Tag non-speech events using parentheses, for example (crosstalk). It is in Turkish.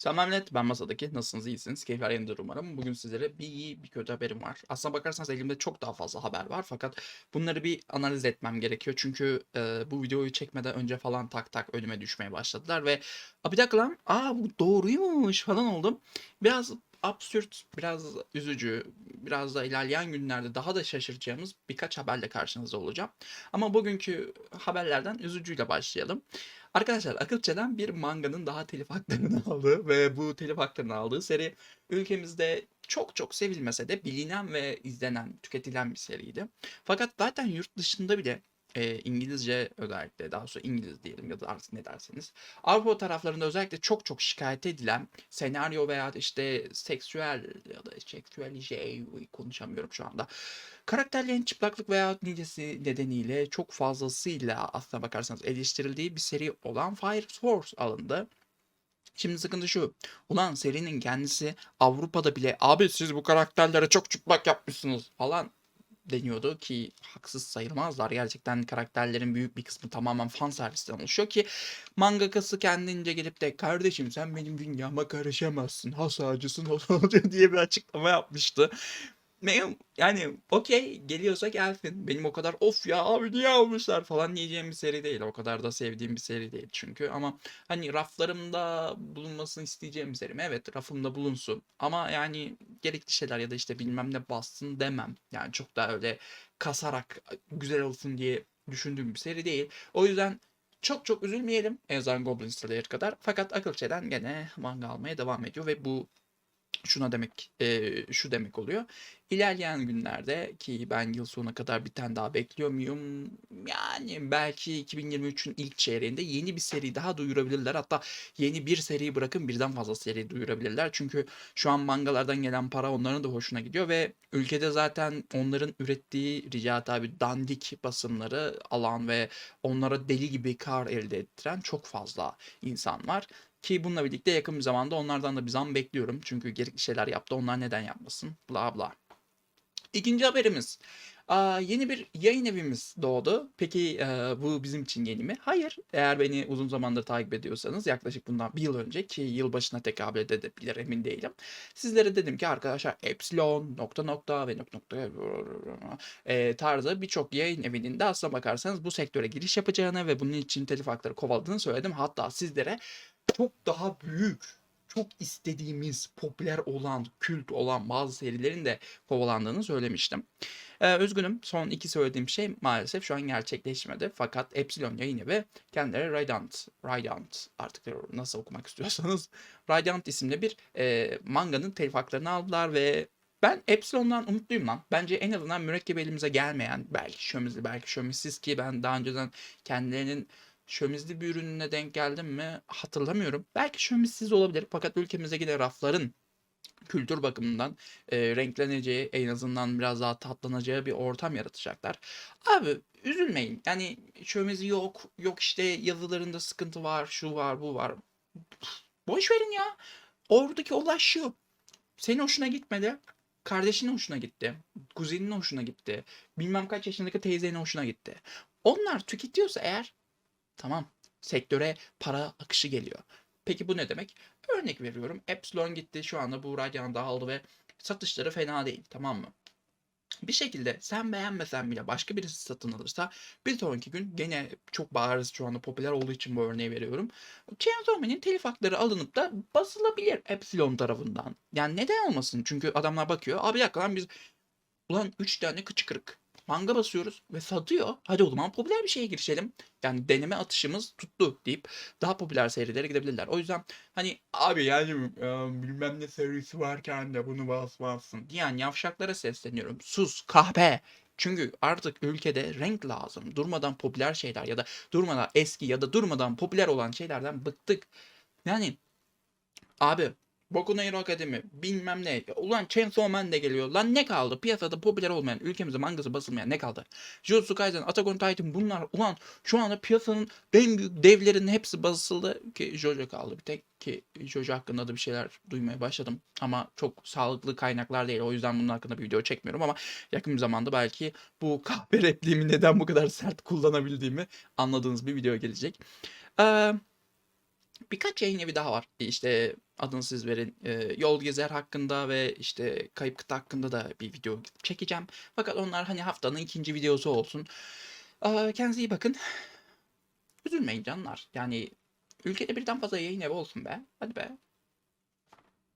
Selam millet, ben masadaki. Nasılsınız, iyisiniz? Keyifler yerindedir umarım. Bugün sizlere bir iyi, bir kötü haberim var. Aslına bakarsanız elimde çok daha fazla haber var fakat bunları bir analiz etmem gerekiyor. Çünkü e, bu videoyu çekmeden önce falan tak tak önüme düşmeye başladılar ve "Aa, bir dakika lan, aa bu doğruymuş falan oldum. Biraz absürt, biraz üzücü, biraz da ilerleyen günlerde daha da şaşıracağımız birkaç haberle karşınızda olacağım. Ama bugünkü haberlerden üzücüyle başlayalım. Arkadaşlar Akılçe'den bir manganın daha telif haklarını (laughs) aldığı ve bu telif haklarını aldığı seri ülkemizde çok çok sevilmese de bilinen ve izlenen, tüketilen bir seriydi. Fakat zaten yurt dışında bile e, İngilizce özellikle daha sonra İngiliz diyelim ya da artık ne derseniz Avrupa taraflarında özellikle çok çok şikayet edilen senaryo veya işte seksüel ya da seksüelize konuşamıyorum şu anda. Karakterlerin çıplaklık veya nicesi nedeniyle çok fazlasıyla aslına bakarsanız eleştirildiği bir seri olan Fire Force alındı. Şimdi sıkıntı şu. Ulan serinin kendisi Avrupa'da bile abi siz bu karakterlere çok çıplak yapmışsınız falan deniyordu ki haksız sayılmazlar. Gerçekten karakterlerin büyük bir kısmı tamamen fan servisten oluşuyor ki mangakası kendince gelip de kardeşim sen benim dünyama karışamazsın. Has ağacısın (laughs) diye bir açıklama yapmıştı. Yani okey geliyorsa gelsin. Benim o kadar of ya abi niye almışlar falan diyeceğim bir seri değil. O kadar da sevdiğim bir seri değil çünkü. Ama hani raflarımda bulunmasını isteyeceğim bir seri mi? Evet rafımda bulunsun. Ama yani gerekli şeyler ya da işte bilmem ne bassın demem. Yani çok daha öyle kasarak güzel olsun diye düşündüğüm bir seri değil. O yüzden çok çok üzülmeyelim Ezan Goblin Slayer kadar. Fakat Akılçe'den gene manga almaya devam ediyor ve bu şuna demek e, şu demek oluyor. İlerleyen günlerde ki ben yıl sonuna kadar bir tane daha bekliyor muyum? Yani belki 2023'ün ilk çeyreğinde yeni bir seri daha duyurabilirler. Hatta yeni bir seriyi bırakın birden fazla seri duyurabilirler. Çünkü şu an mangalardan gelen para onların da hoşuna gidiyor ve ülkede zaten onların ürettiği rica tabi dandik basımları alan ve onlara deli gibi kar elde ettiren çok fazla insan var. Ki bununla birlikte yakın bir zamanda onlardan da bir zam bekliyorum. Çünkü gerekli şeyler yaptı. Onlar neden yapmasın? Bla bla. İkinci haberimiz. Aa, yeni bir yayın evimiz doğdu. Peki e, bu bizim için yeni mi? Hayır. Eğer beni uzun zamandır takip ediyorsanız yaklaşık bundan bir yıl önce ki yılbaşına tekabül edebilir emin değilim. Sizlere dedim ki arkadaşlar Epsilon, nokta nokta ve nokta nokta e, tarzı birçok yayın evinin de aslına bakarsanız bu sektöre giriş yapacağını ve bunun için telif hakları kovaladığını söyledim. Hatta sizlere çok daha büyük, çok istediğimiz, popüler olan, kült olan bazı serilerin de kovalandığını söylemiştim. Ee, üzgünüm son iki söylediğim şey maalesef şu an gerçekleşmedi. Fakat Epsilon yayın evi kendileri Radiant, Radiant artık nasıl okumak istiyorsanız (laughs) Radiant isimli bir e, manganın telif haklarını aldılar ve ben Epsilon'dan umutluyum lan. Bence en azından mürekkep elimize gelmeyen, belki şömizli, belki şömizsiz ki ben daha önceden kendilerinin şömizli bir ürününe denk geldim mi hatırlamıyorum. Belki şömizsiz olabilir fakat ülkemize yine rafların kültür bakımından e, renkleneceği, en azından biraz daha tatlanacağı bir ortam yaratacaklar. Abi üzülmeyin. Yani şömizi yok, yok işte yazılarında sıkıntı var, şu var, bu var. Boş verin ya. Oradaki olay şu. Senin hoşuna gitmedi. Kardeşinin hoşuna gitti. Kuzeninin hoşuna gitti. Bilmem kaç yaşındaki teyzenin hoşuna gitti. Onlar tüketiyorsa eğer Tamam. Sektöre para akışı geliyor. Peki bu ne demek? Örnek veriyorum. Epsilon gitti şu anda bu Radiant'da aldı ve satışları fena değil. Tamam mı? Bir şekilde sen beğenmesen bile başka birisi satın alırsa bir sonraki gün gene çok bariz şu anda popüler olduğu için bu örneği veriyorum. Chainsaw Man'in telif hakları alınıp da basılabilir Epsilon tarafından. Yani neden olmasın? Çünkü adamlar bakıyor. Abi lan biz ulan 3 tane kıçı kırık manga basıyoruz ve satıyor. Hadi o zaman popüler bir şeye girişelim. Yani deneme atışımız tuttu deyip daha popüler serilere gidebilirler. O yüzden hani abi yani e, bilmem ne serisi varken de bunu basmazsın diyen yavşaklara sesleniyorum. Sus kahpe. Çünkü artık ülkede renk lazım. Durmadan popüler şeyler ya da durmadan eski ya da durmadan popüler olan şeylerden bıktık. Yani abi Boku no Hero Akademi bilmem ne. Ulan Chainsaw Man de geliyor. Lan ne kaldı? Piyasada popüler olmayan, ülkemizde mangası basılmayan ne kaldı? Jujutsu Kaisen, Attack on Titan bunlar ulan şu anda piyasanın en büyük devlerinin hepsi basıldı ki Jojo kaldı bir tek ki Jojo hakkında da bir şeyler duymaya başladım ama çok sağlıklı kaynaklar değil o yüzden bunun hakkında bir video çekmiyorum ama yakın bir zamanda belki bu kahve repliğimi neden bu kadar sert kullanabildiğimi anladığınız bir video gelecek. Ee, birkaç yayın evi daha var. İşte adını siz verin. Ee, yol gezer hakkında ve işte kayıp kıta hakkında da bir video çekeceğim. Fakat onlar hani haftanın ikinci videosu olsun. Aa, kendinize iyi bakın. Üzülmeyin canlar. Yani ülkede birden fazla yayın evi olsun be. Hadi be.